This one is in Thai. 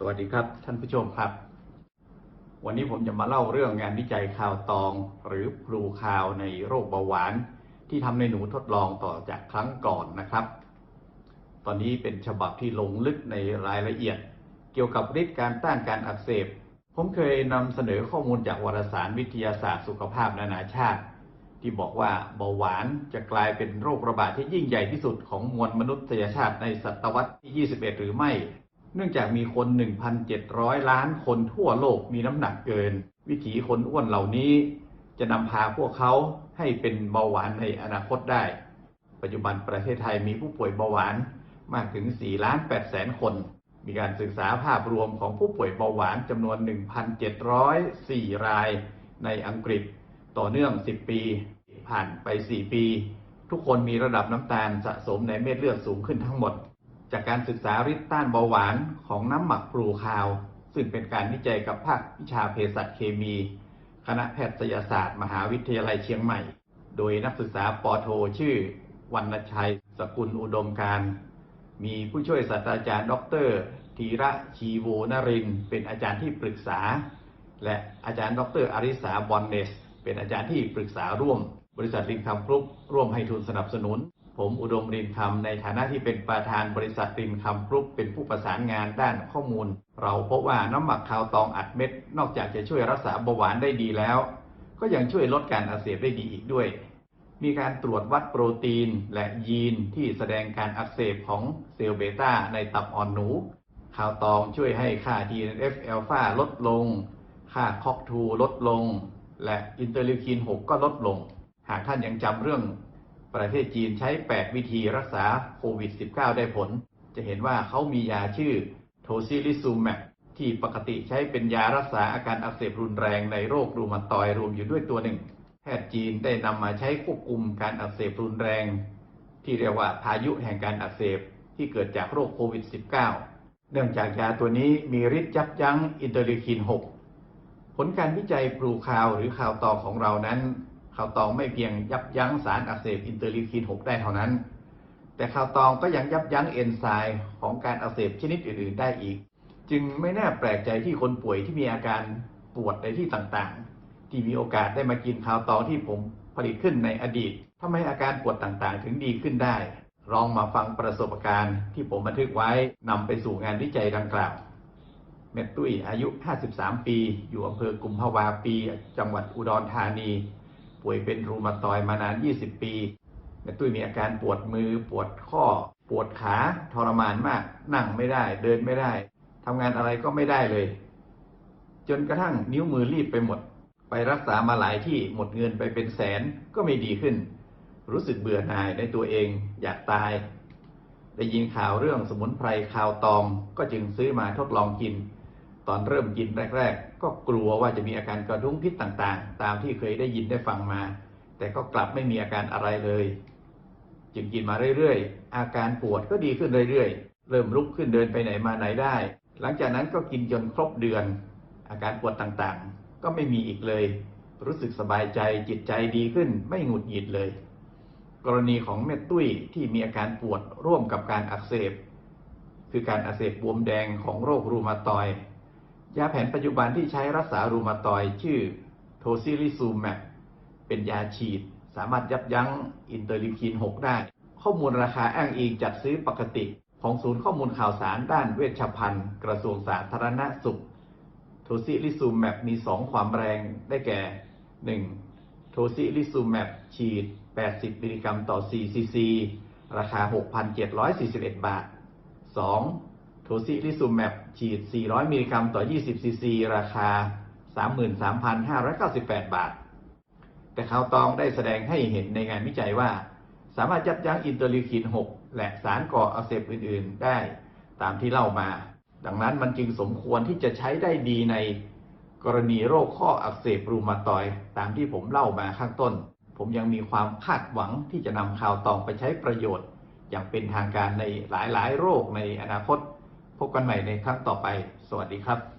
สวัสดีครับ ท่านผู้ชมครับ วันนี้ผมจะมาเล่าเรื่องงานวิจัยข่าวตอง หรือพลูข่าวในโรคเบาหวาน ที่ทำในหนูทดลองต่อจากครั้งก่อนนะครับ ตอนนี้เป็นฉบับที่ลงลึกในรายละเอียด เกี่ยวกับฤทธิ์การต้านการอักเสบ ผมเคยนำเสนอข้อมูลจากวารสารวิทยาศาสตร์สุขภาพนานาชาติ ที่บอกว่าเบาหวานจะกลายเป็นโรคระบาดที่ยิ่งใหญ่ที่สุดของมวลมนุษยชาติในศตวรรษที่ 21 หรือไม่ เนื่องจากมีคน 1,700 ล้านคนทั่วโลกมีน้ำหนักเกิน วิถีคนอ้วนเหล่านี้ จะนำพาพวกเขาให้เป็นเบาหวานในอนาคตได้ ปัจจุบันประเทศไทยมีผู้ป่วยเบาหวานมากถึง 4 ล้าน8แสนคน มีการศึกษาภาพรวมของผู้ป่วยเบาหวานจำนวน 1,704 รายในอังกฤษ ต่อเนื่อง 10 ปี ผ่านไป 4 ปี ทุกคนมีระดับน้ำตาลสะสมในเม็ดเลือดสูงขึ้นทั้งหมด จากการศึกษาฤทธิ์ต้านเบาหวานของน้ำหมักพลูคาว ซึ่งเป็นการวิจัยกับภาควิชาเภสัชเคมี คณะแพทยศาสตร์ มหาวิทยาลัยเชียงใหม่ โดยนักศึกษาปอโท ชื่อวรรณชัย สกุลอุดมการ มีผู้ช่วยศาสตราจารย์ ดรธีระชีโวนรินทร์เป็นอาจารย์ที่ปรึกษา และอาจารย์ดรอริสาบอนเนส เป็นอาจารย์ที่ปรึกษาร่วม บริษัทรินคำกรุ๊ปร่วมให้ทุนสนับสนุน ผมอุดมรินคำในฐานะที่เป็นประธานบริษัทรินคำกรุ๊ปเป็นผู้ประสานงานด้านข้อมูล เราพบว่าน้ำหมักคาวตองอัดเม็ด นอกจากจะช่วยรักษาเบาหวานได้ดีแล้ว ก็ยังช่วยลดการอักเสบได้ดีอีกด้วย มีการตรวจวัดโปรตีนและยีนที่แสดงการอักเสบของเซลล์เบต้าในตับอ่อนหนูข่าวตองช่วยให้ค่า TNF อลฟาลดลง ค่าคอกทูลดลง และอินเตอร์ลิวคิน 6 ก็ลดลง หากท่านยังจำเรื่อง ประเทศจีนใช้ 8 วิธีรักษาโควิด -19 ได้ผล จะเห็นว่าเขามียาชื่อโทซิลิซูแมปที่ปกติใช้เป็นยารักษาอาการอักเสบรุนแรงในโรครูมาตอยรวมอยู่ด้วยตัวหนึ่ง แพทย์จีนได้นำมาใช้ควบคุมการอักเสบรุนแรง ที่เรียกว่าพายุแห่งการอักเสบที่เกิดจากโรคโควิด -19 เนื่องจากยาตัวนี้มีฤทธิ์ยับยั้งอินเตอร์ลิวคิน 6 ผลการวิจัยปลูคาวหรือข่าวต่อของเรานั้น ข่าวตองไม่เพียงยับยั้งสารอักเสบอินเตอร์ลิคิน 6 ได้เท่านั้น แต่ข่าวตองก็ยังยับยั้งเอนไซม์ของการอักเสบชนิดอื่นๆ ได้อีก จึงไม่น่าแปลกใจที่คนป่วยที่มีอาการปวดในที่ต่างๆ ที่มีโอกาสได้มากินข่าวตองที่ผมผลิตขึ้นในอดีตทำให้อาการปวดต่างๆ ถึงดีขึ้นได้ ลองมาฟังประสบการณ์ที่ผมบันทึกไว้นำไปสู่งานวิจัยดังกล่าวเมตตุ้ยอายุ 53 ปี อยู่อำเภอกุมภาวาปี จังหวัดอุดรธานี ป่วยเป็นรูมาตอยมานาน 20 ปีเมตุ้ยมีอาการปวดมือ ปวดข้อ ปวดขาทรมานมาก นั่งไม่ได้ เดินไม่ได้ทำงานอะไรก็ไม่ได้เลย จนกระทั่งนิ้วมือรีบไปหมด ไปรักษามาหลายที่หมดเงินไปเป็นแสนก็ไม่ดีขึ้น รู้สึกเบื่อหน่ายในตัวเองอยากตาย ได้ยินข่าวเรื่องสมุนไพรข่าวตองก็จึงซื้อมาทดลองกิน ตอนเริ่มกินแรก ๆ ก็กลัวว่าจะมีอาการกระทุ้งพิษต่างๆ ตามที่เคยได้ยินได้ฟังมา แต่ก็กลับไม่มีอาการอะไรเลย จึงกินมาเรื่อยๆ อาการปวดก็ดีขึ้นเรื่อยๆ เริ่มลุกขึ้นเดินไปไหนมาไหนได้ หลังจากนั้นก็กินจนครบเดือน อาการปวดต่างๆ ก็ไม่มีอีกเลย รู้สึกสบายใจจิตใจดีขึ้นไม่หงุดหงิดเลย กรณีของเม็ดตุ้ยที่มีอาการปวดร่วมกับการอักเสบคือการอักเสบบวมแดงของโรครูมาตอย ยาแผนปัจจุบันที่ใช้รักษารูมาตอยชื่อโทซิลิซูแมปเป็นยาฉีด สามารถยับยั้งอินเตอร์ลิวคิน 6 ได้ ข้อมูลราคาอ้างอิงจัดซื้อปกติ ของศูนย์ข้อมูลข่าวสารด้านเวชภัณฑ์ กระทรวงสาธารณสุข โทซิลิซูแมปมี 2 ความแรงได้แก่ 1. โทซิลิซูแมปฉีด 80 มิลลิกรัมต่อ 4 ซีซี ราคา 6,741 บาท 2. โทซิลิซูแมปฉีด 400 มิลลิกรัมต่อ 20 ซีซี ราคา 33,598 บาท แต่ข่าวตองได้แสดงให้เห็นในงานวิจัยว่า สามารถยับยั้งอินเตอร์ลิวคิน 6 และสารก่ออักเสบอื่น ๆ ได้ตามที่เล่ามา ดังนั้นมันจึงสมควรที่จะใช้ได้ดีในกรณีโรคข้ออักเสบรูมาตอยตามที่ผมเล่ามาข้างต้น ผมยังมีความคาดหวังที่จะนำข่าวตองไปใช้ประโยชน์ อย่างเป็นทางการในหลาย ๆ โรคในอนาคต พบกันใหม่ในครั้งต่อไป สวัสดีครับ